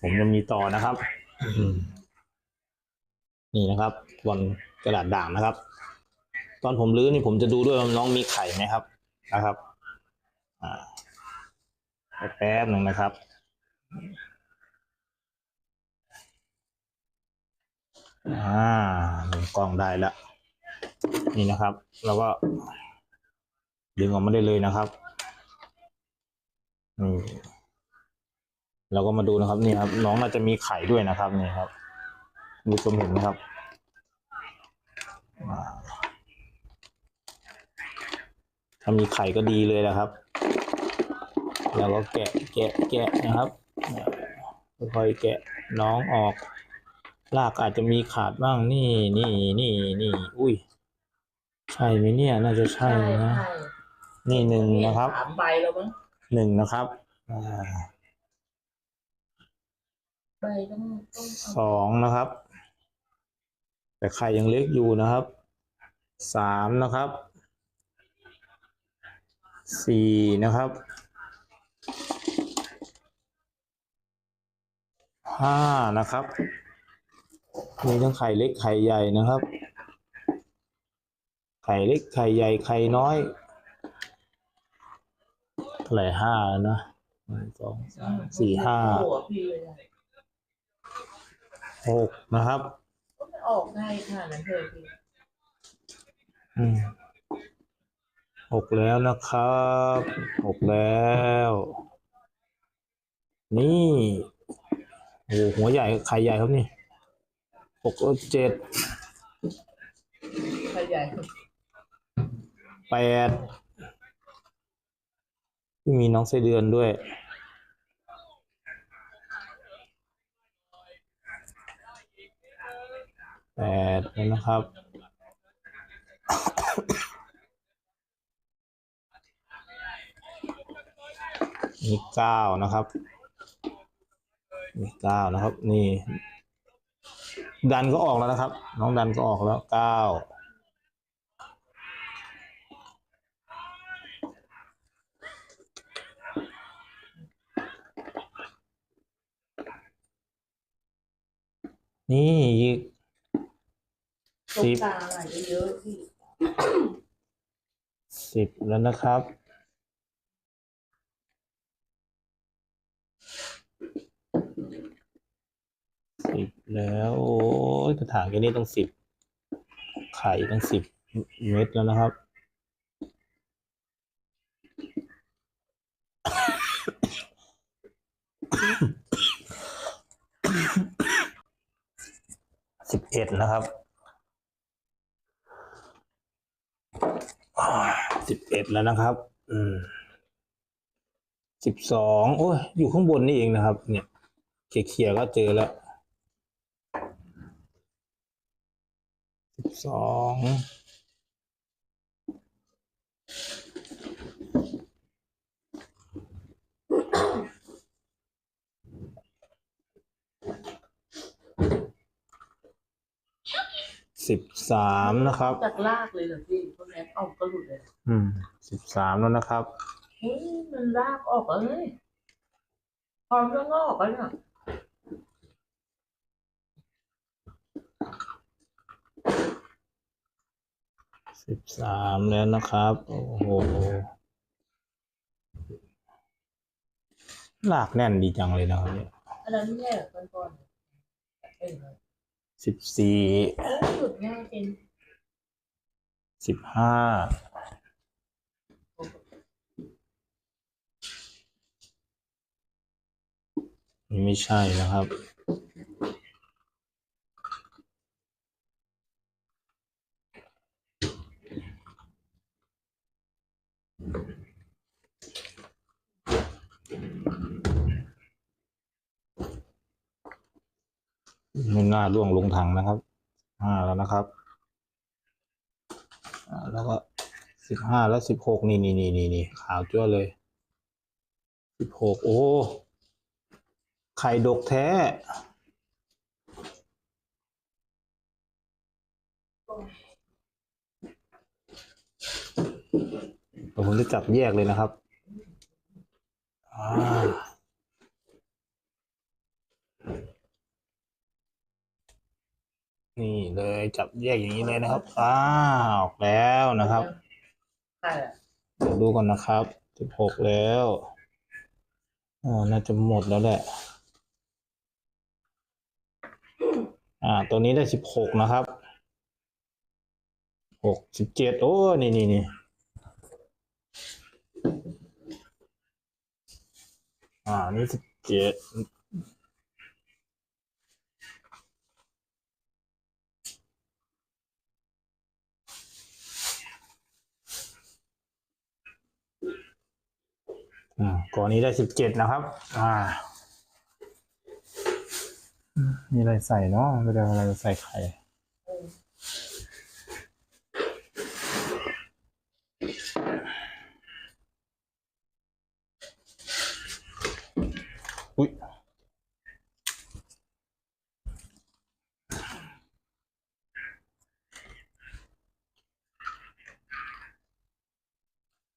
ผมยังมีต่อนะครับนี่นะครับบนกระดาษด่างนะครับ ตอนผมรื้อนี่ผมจะดูด้วยว่าน้องมีไข่ไหมครับนะครับแป๊บหนึ่งนะครับ อ่าหนึ่งกล้องได้แล้ว นี่นะครับ เราก็ดึงออกมาได้เลยนะครับนี่ เราก็มาดูนะครับนี่ครับ น้องน่าจะมีไข่ด้วยนะครับนี่ครับคุณผู้ชมเห็นไหมครับอ่าถ้ามีไข่ก็ดีเลยนะครับ แล้วก็แกะแกะแกะนะครับค่อยๆแกะน้องออกรากอาจจะมีขาดบ้างนี่นี่นี่นี่อุ้ยใช่ไหมเนี่ย น่าจะใช่นะนี่หนึ่งนะครับสามใบแล้วมั้งหนึ่งนะครับอ่า ใบต้องต้องสองนะครับ แต่ไข่ยังเล็กอยู่นะครับสามนะครับสี่นะครับห้านะครับ มีทั้งไข่เล็กไข่ใหญ่นะครับ ไข่เล็กไข่ใหญ่ไข่น้อยเท่าไหร่ห้านะหนึ่งสองสามสี่ห้า หัวพี่เลยอะหกนะครับ ก็ไม่ออกง่ายขนาดนั้นเลยพี่อืมหกแล้วนะครับหกแล้ว นี่โอ้โหหัวใหญ่ไข่ใหญ่ครับนี่หกเออเจ็ดใครใหญ่แปดมีน้องไส้เดือนด้วย แปดนะครับ นี่เก้านะครับ นี่เก้านะครับ นี่ ดันก็ออกแล้วนะครับ น้องดันก็ออกแล้วเก้านี่ สิบกลางอะไรเยอะๆพี่สิบแล้วนะครับ สิบแล้ว โอ้ยกระถางแค่นี้ต้องสิบ ไข่ต้องสิบเม็ดแล้วนะครับ สิบเอ็ดนะครับ สิบเอ็ดแล้วนะครับ อืมสิบสองโอ้ย อยู่ข้างบนนี่เองนะครับ เนี่ยเขี่ยๆก็เจอแล้วสิบสอง สิบสามนะครับ จากลากเลยเหรอพี่พวกนี้ออกก็หลุดเลยอืมสิบสามแล้วนะครับเฮ้ยมันลากออกแล้วเฮ้ยพร้อมจะงอกแล้วเนี่ยสิบสามแล้วนะครับ โอ้โหลากแน่นดีจังเลยนะครับเนี่ยอันนั้นแย่ก่อนก่อนๆเอ้ย สิบสี่หลุดง่ายเป็นสิบห้าไม่ใช่นะครับ ไม่น่าล่วงลงถังนะครับห้าแล้วนะครับแล้วก็สิบห้าแล้วสิบหกนี่นี่นี่นี่นี่ขาวจ้วเลยสิบหกโอ้ ไข่ดกแท้ ผมจะจับแยกเลยนะครับ อ่า นี่เลยจับแยกอย่างนี้เลยนะครับ อ้าวออกแล้วนะครับใช่อะเดี๋ยวดูก่อนนะครับสิบหกแล้วอ๋อน่าจะหมดแล้วแหละ อ่า ตัวนี้ได้สิบหกนะครับหกสิบเจ็ดโอ้ นี่นี่นี่อ่า นี่สิบเจ็ด ก่อนนี้ได้สิบเจ็ดนะครับ อ่า มีอะไรใส่เนาะไม่ได้เอาอะไรใส่ไข่อุ้ย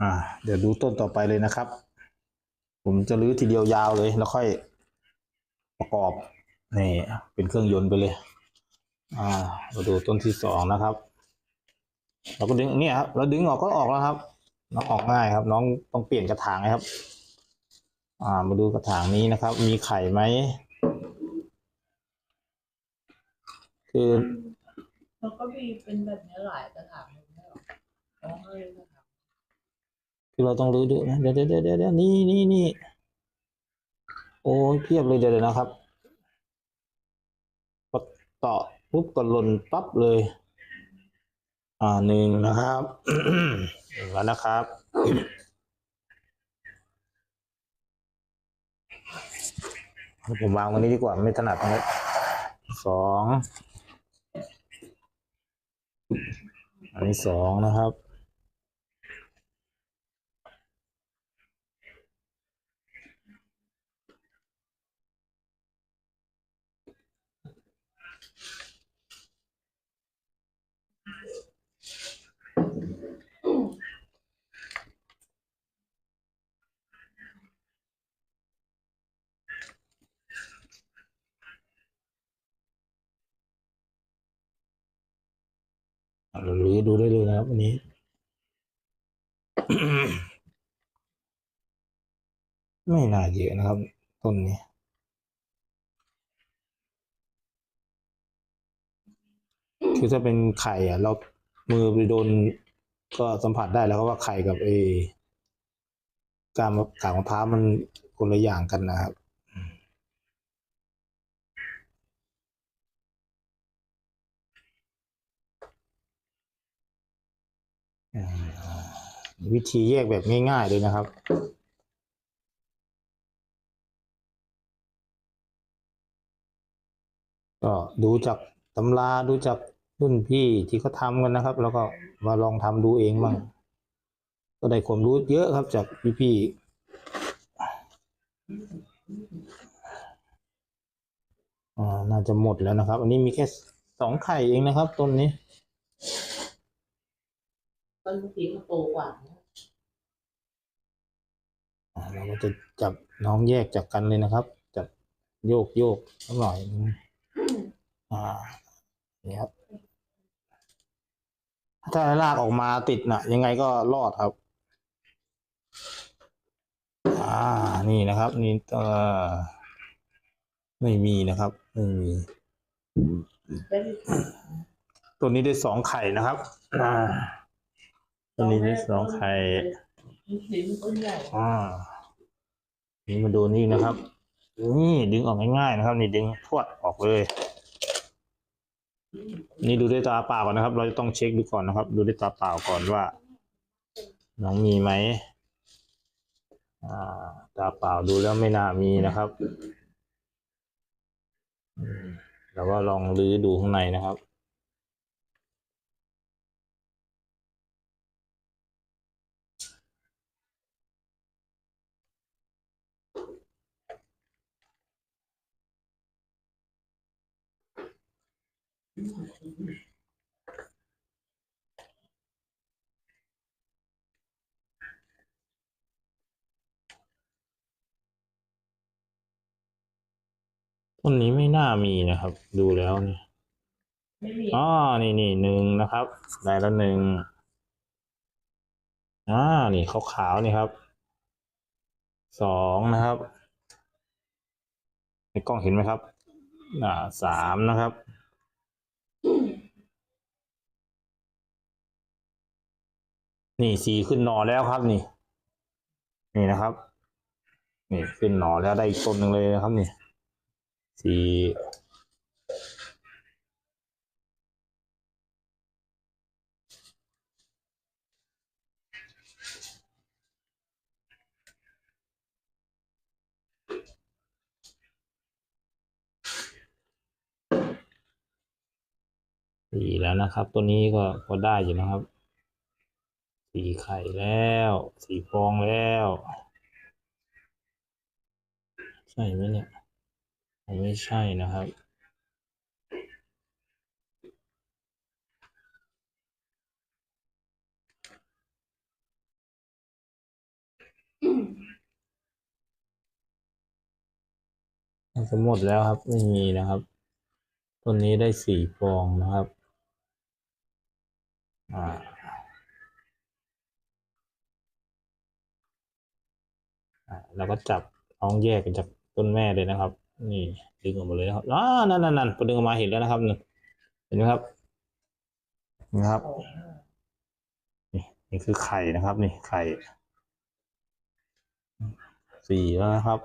อ่า เดี๋ยวดูต้นต่อไปเลยนะครับ ผมจะรื้อทีเดียวยาวเลยแล้วค่อยประกอบนี่เป็นเครื่องยนต์ไปเลย อ่ามาดูต้นที่สองนะครับ เราก็ดึงเนี่ยครับเราดึงออกก็ออกแล้วครับน้องออกง่ายครับ น้องต้องเปลี่ยนกระถางนะครับ อ่า มาดูกระถางนี้นะครับ มีไข่ไหมคือแล้วก็มีเป็นแบบนี้หลายกระถางเลยไม่หรอ คือเราต้องรื้อดูนะเดี๋ยวเดี๋ยวเดี๋ยวเดี๋ยวนี่นี่นี่โอ้ยเพียบเลยเดี๋ยวนะครับพอต่อปุ๊บก็หล่นปั๊บเลย อ่าหนึ่งนะครับหนึ่งแล้วนะครับผมวางวันนี้ดีกว่าไม่ถนัดตรงนี้สองอันนี้สองนะครับ เราลื้อดูได้เลยนะครับอันนี้ไม่น่าเยอะนะครับ ต้นนี้คือถ้าเป็นไข่อะ เรามือไปโดนก็สัมผัสได้แล้วครับว่าไข่กับเอกามกากมะพร้าวมันคนละอย่างกันนะครับ วิธีแยกแบบง่ายๆเลยนะครับ ก็ดูจากตำราดูจากรุ่นพี่ที่เขาทำกันนะครับ แล้วก็มาลองทำดูเองบ้างก็ได้ความรู้เยอะครับจากพี่ๆอ่าน่าจะหมดแล้วนะครับ อันนี้มีแค่สองไข่เองนะครับต้นนี้ ต้นเมื่อกี้มันโตกว่านะอ่าเราก็จะจับน้องแยกจากกันเลยนะครับ จับโยกโยกสักหน่อยนึงอ่านี่ครับ ถ้าลากออกมาติดนะยังไงก็รอดครับ อ่า นี่นะครับ นี่เออไม่มีนะครับ ไม่มีได้ตัวนี้ได้สองไข่นะครับ อ่า ตัวนี้ได้สองไข่ลิ้นต้นใหญ่อ่า นี่มาดูนี่นะครับ นี่ดึงออกง่ายๆนะครับ นี่ดึงพวดออกเลย นี่ดูด้วยตาเปล่าก่อนนะครับ เราจะต้องเช็คดูก่อนนะครับ ดูด้วยตาเปล่าก่อนว่าน้องมีไหมอ่า ตาเปล่าดูแล้วไม่น่ามีนะครับแล้วก็ลองลื้อดูข้างในนะครับ ต้นนี้ไม่น่ามีนะครับ ดูแล้วเนี่ยไม่มีอ๋อนี่นี่หนึ่งนะครับ ได้แล้วหนึ่งอ่านี่ขาวขาวๆนี่ครับ สองนะครับในกล้องเห็นไหมครับ อ่าสามนะครับ นี่สีขึ้นหนอแล้วครับนี่ นี่นะครับ นี่ขึ้นหนอแล้วได้อีกต้นหนึ่งเลยนะครับนี่สีสี่แล้วนะครับ ตัวนี้ก็พอได้อยู่นะครับ สี่ไข่แล้วสี่ฟองแล้ว ใช่ไหมเนี่ยไม่ใช่นะครับมันจะหมดแล้วครับ ไม่มีนะครับต้นนี้ได้สี่ฟองนะครับ อ่า อ่าแล้วก็จับน้องแยกกันจากต้นแม่เลยนะครับ นี่ดึงออกมาเลยนะครับอ่านั่นนั่นนั่นพอดึงออกมาเห็นแล้วนะครับเห็นไหมครับนี่ครับ นี่นี่คือไข่นะครับ นี่ไข่สี่แล้วนะครับ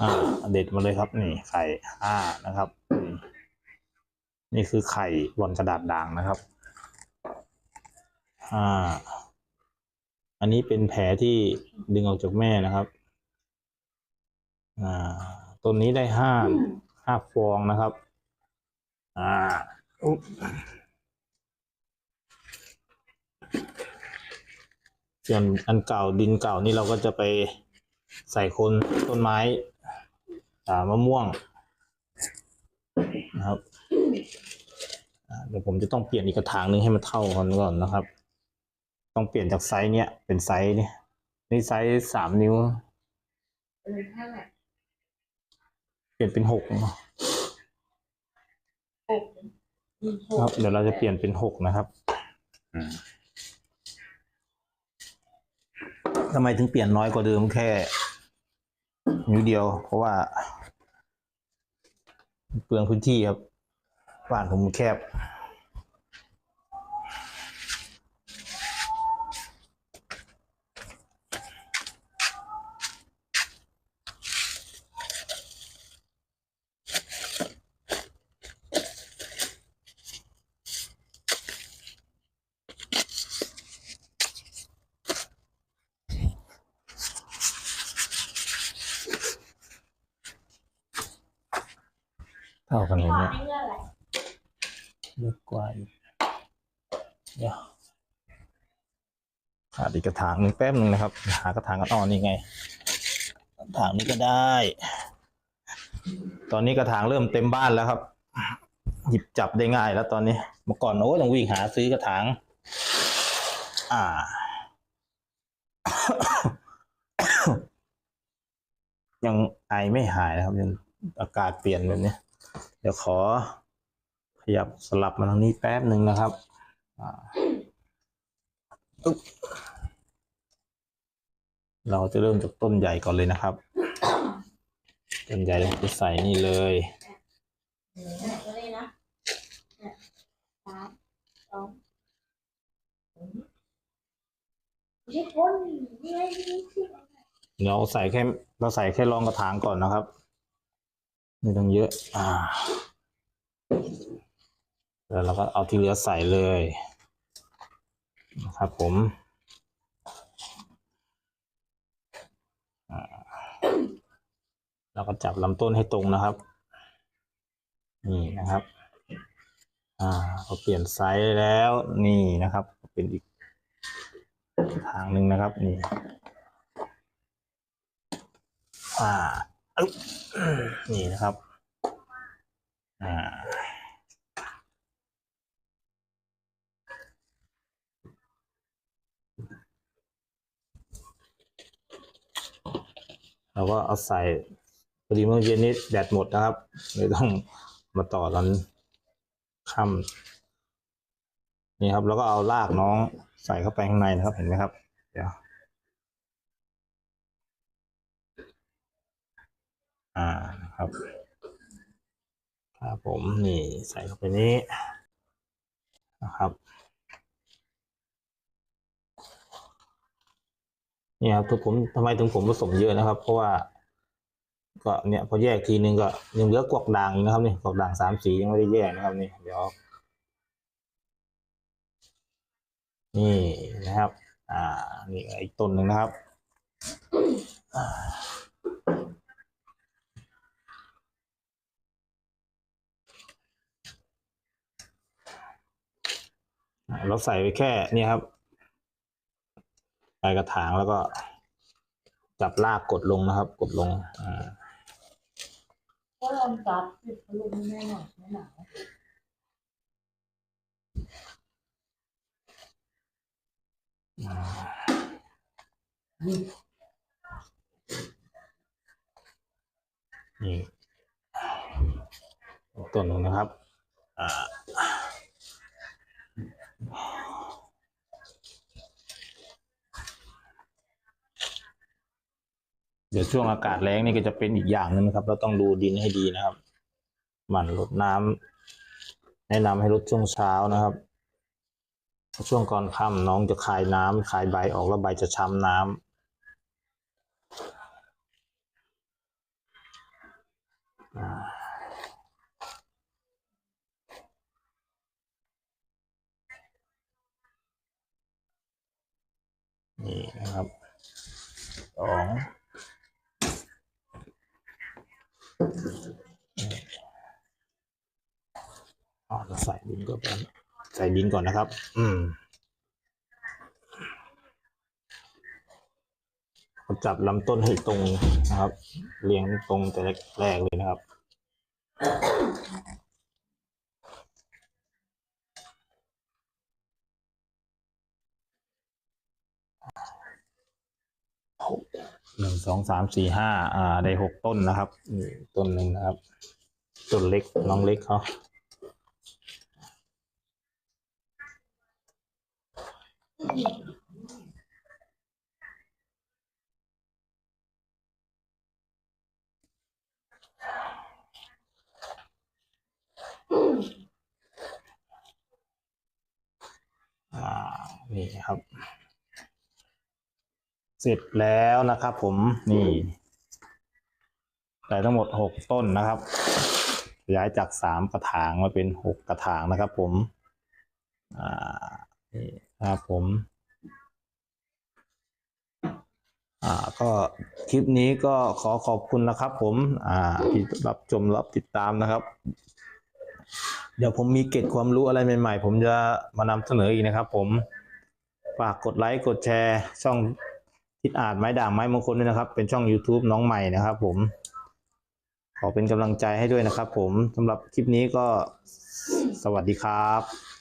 อ่า เด็ดมาเลยครับ นี่ไข่ห้านะครับ นี่คือไข่บนกระดาษด่างนะครับ อ่า อันนี้เป็นแผลที่ดึงออกจากแม่นะครับ อ่า ต้นนี้ได้ห้าห้าฟองนะครับ อ่าอุ๊บส่วนอันเก่าดินเก่านี่เราก็จะไปใส่คนต้นไม้อ่ามะม่วงนะครับเดี๋ยวผมจะต้องเปลี่ยนอีกกระถางนึงให้มันเท่ากันก่อนนะครับ ต้องเปลี่ยนจากไซส์เนี้ยเป็นไซส์นี่นี่ไซส์สามนิ้วเออแค่ไหนเปลี่ยนเป็นหกหกมีหครับกเดี๋ยวเราจะเปลี่ยนเป็นหกนะครับอืมทำไมถึงเปลี่ยนน้อยกว่าเดิมแค่ นิ้วเดียว เพราะว่า เปลืองพื้นที่ครับบ้านผมแคบ เท่ากันเลย ขอ เนี่ย ให้เงื่อนอะไร เล็กกว่าอีกเดี๋ยวขาดอี กระถางหนึ่งแป๊บหนึ่งนะครับ หากระถางกันอ่อนนี่ไงกระถางนี้ก็ได้ ตอนนี้กระถางเริ่มเต็มบ้านแล้วครับ หยิบจับได้ง่ายแล้วตอนนี้เมื่อก่อนโอ้ยต้องวิ่งหาซื้อกระถาง อ่ายังไอไม่หายนะครับยังอากาศเปลี่ยนแบบนี้เดี๋ยวขอขยับสลับมาทางนี้แป๊บหนึ่งนะครับ อ่าอึ๊บ เราจะเริ่มจากต้นใหญ่ก่อนเลยนะครับ ต้นใหญ่เราจะใส่นี่เลยเนี่ยก็เลยนะเนี่ยสามสองเดี๋ยวใส่แค่เราใส่แค่รองกระถางก่อนนะครับไม่ต้องเยอะ อ่า แล้วเราก็เอาที่เหลือใส่เลยนะครับผมอ่า แล้วก็จับลำต้นให้ตรงนะครับ นี่นะครับ อ่าพอเปลี่ยนไซส์แล้วนี่นะครับ เป็นอีกทางหนึ่งนะครับนี่อ่าอึ๊บนี่นะครับอ่าเราก็เอาใส่ อดีเมื่อเย็นนี้แดดหมดนะครับเลยต้องมาต่อกันค่ำนี่ครับ แล้วก็เอาลากน้องใส่เข้าไปข้างในนะครับ เห็นไหมครับ เดี๋ยว อ่านะครับครับผมนี่ใส่เข้าไปนี้นะครับนี่ครับทุกผมทำไมถึงผมผสมเยอะนะครับ เพราะว่า ก็เนี่ยพอแยกทีนึงก็ยังเหลือกวกด่างอีกนะครับนี่กวกด่างสามสียังไม่ได้แยกนะครับนี่เดี๋ยวนี่นะครับ อ่า นี่อีกต้นหนึ่งนะครับเราใส่ไปแค่เนี่ยครับใส่กระถางแล้วก็จับลากกดลงนะครับ กดลงอ่า ก็ลองจับปิดพัดลมแม่หน่อยไม่หนาวนี่ต้นหนึ่งนะครับ อ่า เดี๋ยวช่วงอากาศแล้งนี่ก็จะเป็นอีกอย่างหนึงนะครับ เราต้องดูดินให้ดีนะครับหมั่นรดน้ำแนะนำให้รดช่วงเช้านะครับช่วงก่อนค่ำน้องจะคายน้ำคายใบออกแล้วใบจะช้ำน้ำนี่นะครับสอง อ๋อเราใส่ดินก็ไปใส่ดินก่อนนะครับ อืมจับลำต้นให้ตรงนะครับ เรียงตรงแต่แรกเลยนะครับ หนึ่งสองสามสี่ห้าอ่าได้หกต้นนะครับต้นหนึ่งนะครับ ต้นเล็กน้องเล็กเขาอ่า นี่ครับ เสร็จแล้วนะครับผมนี่ได้ทั้งหมดหกต้นนะครับ ย้ายจากสามกระถางมาเป็นหกกระถางนะครับ ผมอ่านี่นะครับผมอ่าก็คลิปนี้ก็ขอขอบคุณนะครับ ผมอ่าที่รับชมรับติดตามนะครับ เดี๋ยวผมมีเกร็ดความรู้อะไรใหม่ ๆ ผมจะมานำเสนออีกนะครับ ผมฝากกดไลค์กดแชร์ช่อง ทิศอาจไม้ด่างไม้มงคลด้วยนะครับ เป็นช่อง YouTube น้องใหม่นะครับ ผม ขอเป็นกำลังใจให้ด้วยนะครับ ผมสำหรับคลิปนี้ก็สวัสดีครับ